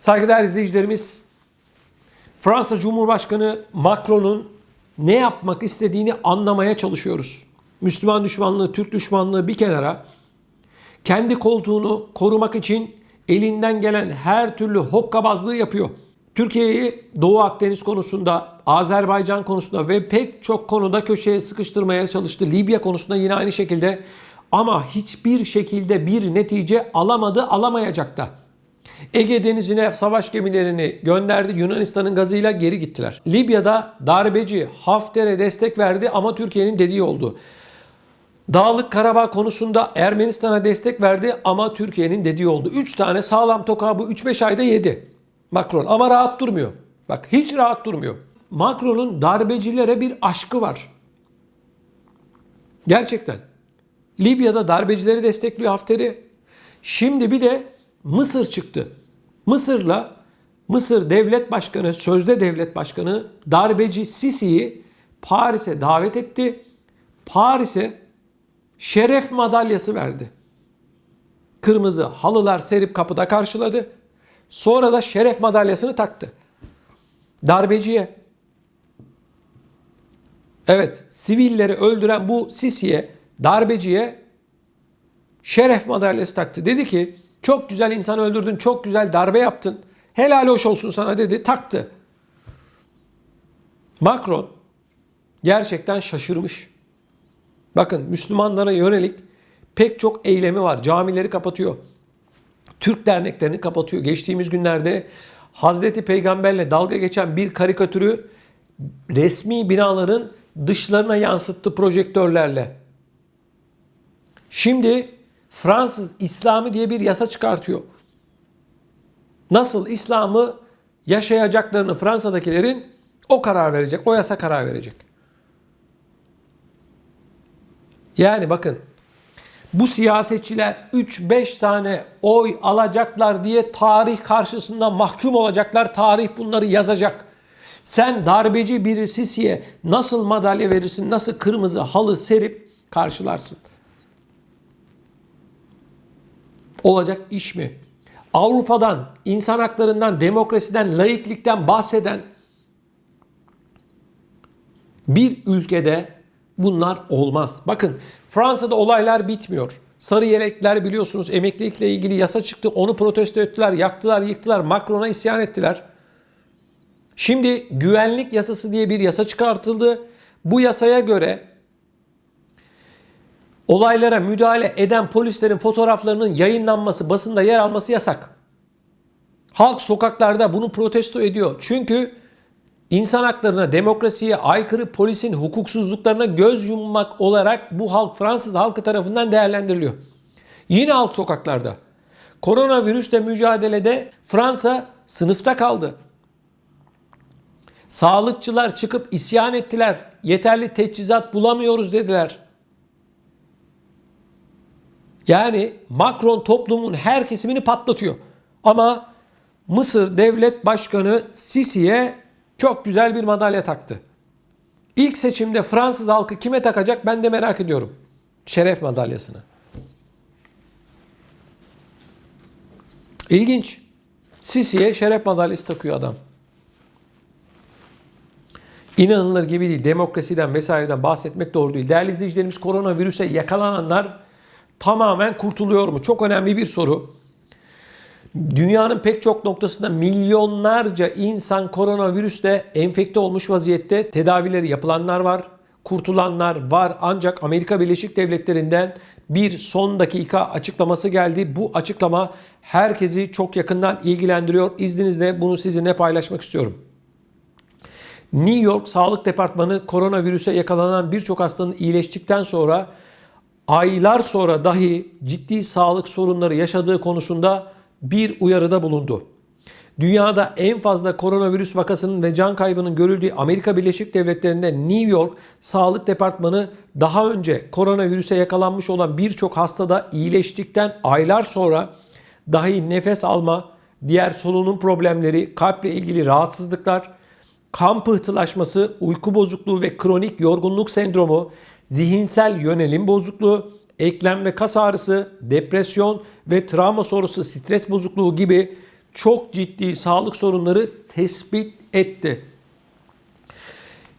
Saygıdeğer izleyicilerimiz, Fransa Cumhurbaşkanı Macron'un ne yapmak istediğini anlamaya çalışıyoruz. Müslüman düşmanlığı, Türk düşmanlığı bir kenara, kendi koltuğunu korumak için elinden gelen her türlü hokkabazlığı yapıyor. Türkiye'yi Doğu Akdeniz konusunda, Azerbaycan konusunda ve pek çok konuda köşeye sıkıştırmaya çalıştı. Libya konusunda yine aynı şekilde ama hiçbir şekilde bir netice alamadı, alamayacak da. Ege Denizi'ne savaş gemilerini gönderdi. Yunanistan'ın gazıyla geri gittiler. Libya'da darbeci Hafter'e destek verdi ama Türkiye'nin dediği oldu. Dağlık Karabağ konusunda Ermenistan'a destek verdi ama Türkiye'nin dediği oldu. 3 tane sağlam tokağı bu 3-5 ayda yedi Macron ama rahat durmuyor. Bak hiç rahat durmuyor. Macron'un darbecilere bir aşkı var. Gerçekten. Libya'da darbecileri destekliyor Hafter'i. Şimdi bir de Mısır çıktı. Mısır'la Mısır Devlet Başkanı, sözde devlet başkanı darbeci Sisi'yi Paris'e davet etti. Paris'e şeref madalyası verdi. Kırmızı halılar serip kapıda karşıladı. Sonra da şeref madalyasını taktı. Darbeciye. Evet, sivilleri öldüren bu Sisi'ye, darbeciye şeref madalyası taktı. Dedi ki çok güzel insan öldürdün, çok güzel darbe yaptın. Helal hoş olsun sana dedi, taktı. Macron gerçekten şaşırmış. Bakın Müslümanlara yönelik pek çok eylemi var. Camileri kapatıyor. Türk derneklerini kapatıyor. Geçtiğimiz günlerde Hazreti Peygamberle dalga geçen bir karikatürü resmi binaların dışlarına yansıttı projektörlerle. Şimdi Fransız İslamı diye bir yasa çıkartıyor. Nasıl İslam'ı yaşayacaklarını Fransa'dakilerin o karar verecek, o yasa karar verecek. Yani bakın bu siyasetçiler 3-5 tane oy alacaklar diye tarih karşısında mahkum olacaklar. Tarih bunları yazacak. Sen darbeci bir Sisi'ye nasıl madalya verirsin, nasıl kırmızı halı serip karşılarsın? Olacak iş mi? Avrupa'dan, insan haklarından, demokrasiden, laiklikten bahseden bir ülkede bunlar olmaz. Bakın Fransa'da olaylar bitmiyor. Sarı yelekler biliyorsunuz emeklilikle ilgili yasa çıktı. Onu protesto ettiler, yaktılar, yıktılar. Macron'a isyan ettiler. Şimdi güvenlik yasası diye bir yasa çıkartıldı. Bu yasaya göre olaylara müdahale eden polislerin fotoğraflarının yayınlanması, basında yer alması yasak. Halk sokaklarda bunu protesto ediyor. Çünkü insan haklarına, demokrasiye aykırı polisin hukuksuzluklarına göz yummak olarak bu halk Fransız halkı tarafından değerlendiriliyor. Yine halk sokaklarda. Koronavirüsle mücadelede Fransa sınıfta kaldı. Sağlıkçılar çıkıp isyan ettiler. Yeterli teçhizat bulamıyoruz dediler. Yani Macron toplumun her kesimini patlatıyor. Ama Mısır Devlet Başkanı Sisi'ye çok güzel bir madalya taktı. İlk seçimde Fransız halkı kime takacak ben de merak ediyorum. Şeref madalyasını. İlginç. Sisi'ye şeref madalyası takıyor adam. İnanılır gibi değil. Demokrasiden vesaireden bahsetmek doğru değil. Değerli izleyicilerimiz koronavirüse yakalananlar tamamen kurtuluyor mu? Çok önemli bir soru. Dünyanın pek çok noktasında milyonlarca insan koronavirüste enfekte olmuş vaziyette tedavileri yapılanlar var, kurtulanlar var. Ancak Amerika Birleşik Devletleri'nden bir son dakika açıklaması geldi. Bu açıklama herkesi çok yakından ilgilendiriyor. İzninizle bunu sizinle paylaşmak istiyorum. New York Sağlık Departmanı koronavirüse yakalanan birçok hastanın iyileştikten sonra aylar sonra dahi ciddi sağlık sorunları yaşadığı konusunda bir uyarıda bulundu. Dünyada en fazla koronavirüs vakasının ve can kaybının görüldüğü Amerika Birleşik Devletleri'nde New York Sağlık Departmanı daha önce koronavirüse yakalanmış olan birçok hastada iyileştikten aylar sonra dahi nefes alma, diğer solunum problemleri, kalple ilgili rahatsızlıklar, kan pıhtılaşması, uyku bozukluğu ve kronik yorgunluk sendromu, zihinsel yönelim bozukluğu, eklem ve kas ağrısı, depresyon ve travma sonrası stres bozukluğu gibi çok ciddi sağlık sorunları tespit etti.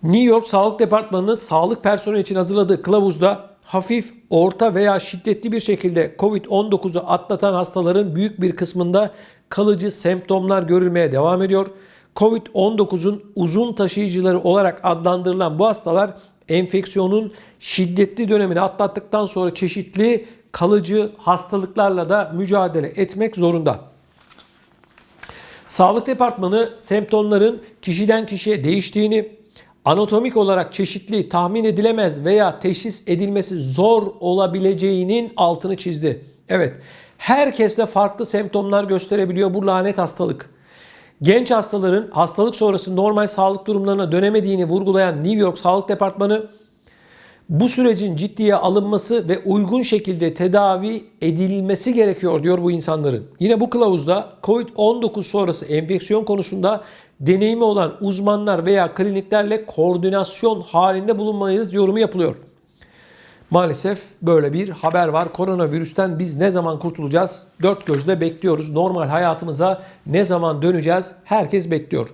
New York Sağlık Departmanı'nın sağlık personeli için hazırladığı kılavuzda hafif, orta veya şiddetli bir şekilde COVID-19'u atlatan hastaların büyük bir kısmında kalıcı semptomlar görülmeye devam ediyor. COVID-19'un uzun taşıyıcıları olarak adlandırılan bu hastalar enfeksiyonun şiddetli dönemini atlattıktan sonra çeşitli kalıcı hastalıklarla da mücadele etmek zorunda. Sağlık Departmanı semptomların kişiden kişiye değiştiğini, anatomik olarak çeşitli, tahmin edilemez veya teşhis edilmesi zor olabileceğinin altını çizdi. Evet, herkesle farklı semptomlar gösterebiliyor bu lanet hastalık. Genç hastaların hastalık sonrası normal sağlık durumlarına dönemediğini vurgulayan New York Sağlık Departmanı bu sürecin ciddiye alınması ve uygun şekilde tedavi edilmesi gerekiyor diyor bu insanların. Yine bu kılavuzda COVID-19 sonrası enfeksiyon konusunda deneyimi olan uzmanlar veya kliniklerle koordinasyon halinde bulunmayız yorumu yapılıyor. Maalesef böyle bir haber var. Koronavirüsten biz ne zaman kurtulacağız? Dört gözle bekliyoruz. Normal hayatımıza ne zaman döneceğiz? Herkes bekliyor.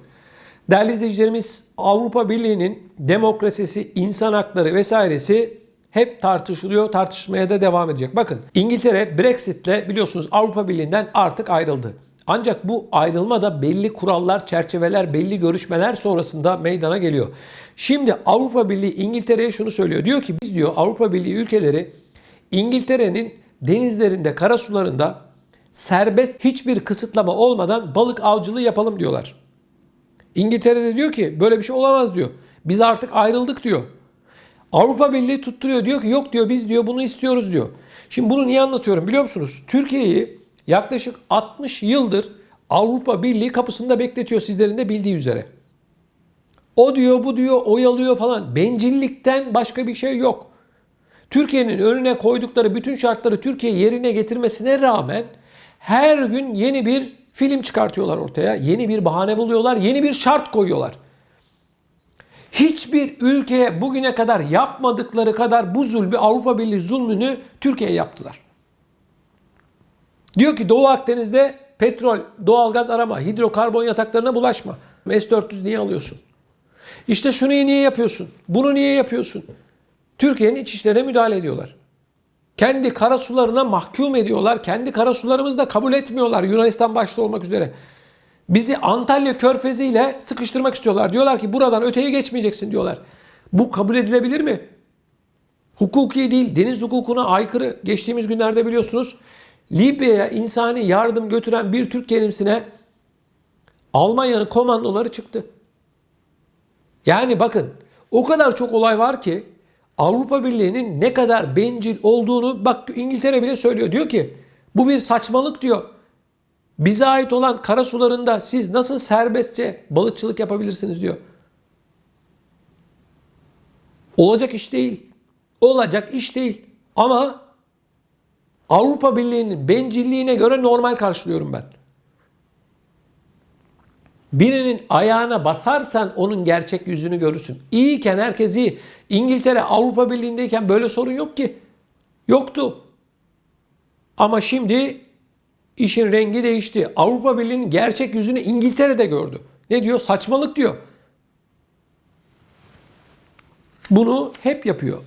Değerli izleyicilerimiz Avrupa Birliği'nin demokrasisi, insan hakları vesairesi hep tartışılıyor, tartışmaya da devam edecek. Bakın İngiltere Brexit'le biliyorsunuz Avrupa Birliği'nden artık ayrıldı. Ancak bu ayrılma da belli kurallar, çerçeveler, belli görüşmeler sonrasında meydana geliyor. Şimdi Avrupa Birliği İngiltere'ye şunu söylüyor. Diyor ki biz diyor Avrupa Birliği ülkeleri İngiltere'nin denizlerinde, karasularında serbest hiçbir kısıtlama olmadan balık avcılığı yapalım diyorlar. İngiltere'de diyor ki böyle bir şey olamaz diyor. Biz artık ayrıldık diyor. Avrupa Birliği tutturuyor diyor ki yok diyor biz diyor bunu istiyoruz diyor. Şimdi bunu niye anlatıyorum biliyor musunuz? Türkiye'yi yaklaşık 60 yıldır Avrupa Birliği kapısında bekletiyor sizlerin de bildiği üzere. O diyor bu diyor oyalıyor falan. Bencillikten başka bir şey yok. Türkiye'nin önüne koydukları bütün şartları Türkiye yerine getirmesine rağmen her gün yeni bir film çıkartıyorlar ortaya. Yeni bir bahane buluyorlar, yeni bir şart koyuyorlar. Hiçbir ülkeye bugüne kadar yapmadıkları kadar bu zulmü Avrupa Birliği zulmünü Türkiye'ye yaptılar. Diyor ki Doğu Akdeniz'de petrol, doğalgaz arama, hidrokarbon yataklarına bulaşma. S-400 niye alıyorsun? İşte şunu niye yapıyorsun? Bunu niye yapıyorsun? Türkiye'nin iç işlerine müdahale ediyorlar. Kendi karasularına mahkum ediyorlar. Kendi karasularımızı da kabul etmiyorlar. Yunanistan başta olmak üzere. Bizi Antalya Körfezi ile sıkıştırmak istiyorlar. Diyorlar ki buradan öteye geçmeyeceksin diyorlar. Bu kabul edilebilir mi? Hukuki değil, deniz hukukuna aykırı. Geçtiğimiz günlerde biliyorsunuz Libya'ya insani yardım götüren bir Türk gemisine Almanya'nın komandoları çıktı. Yani bakın o kadar çok olay var ki Avrupa Birliği'nin ne kadar bencil olduğunu bak İngiltere bile söylüyor. Diyor ki bu bir saçmalık diyor. Bize ait olan kara sularında siz nasıl serbestçe balıkçılık yapabilirsiniz diyor. Olacak iş değil. Olacak iş değil. Ama Avrupa Birliği'nin bencilliğine göre normal karşılıyorum ben. Birinin ayağına basarsan onun gerçek yüzünü görürsün. İyiyken herkes iyi. İngiltere Avrupa Birliği'ndeyken böyle sorun yok ki. Yoktu. Ama şimdi işin rengi değişti. Avrupa Birliği'nin gerçek yüzünü İngiltere'de gördü. Ne diyor? Saçmalık diyor. Bunu hep yapıyor.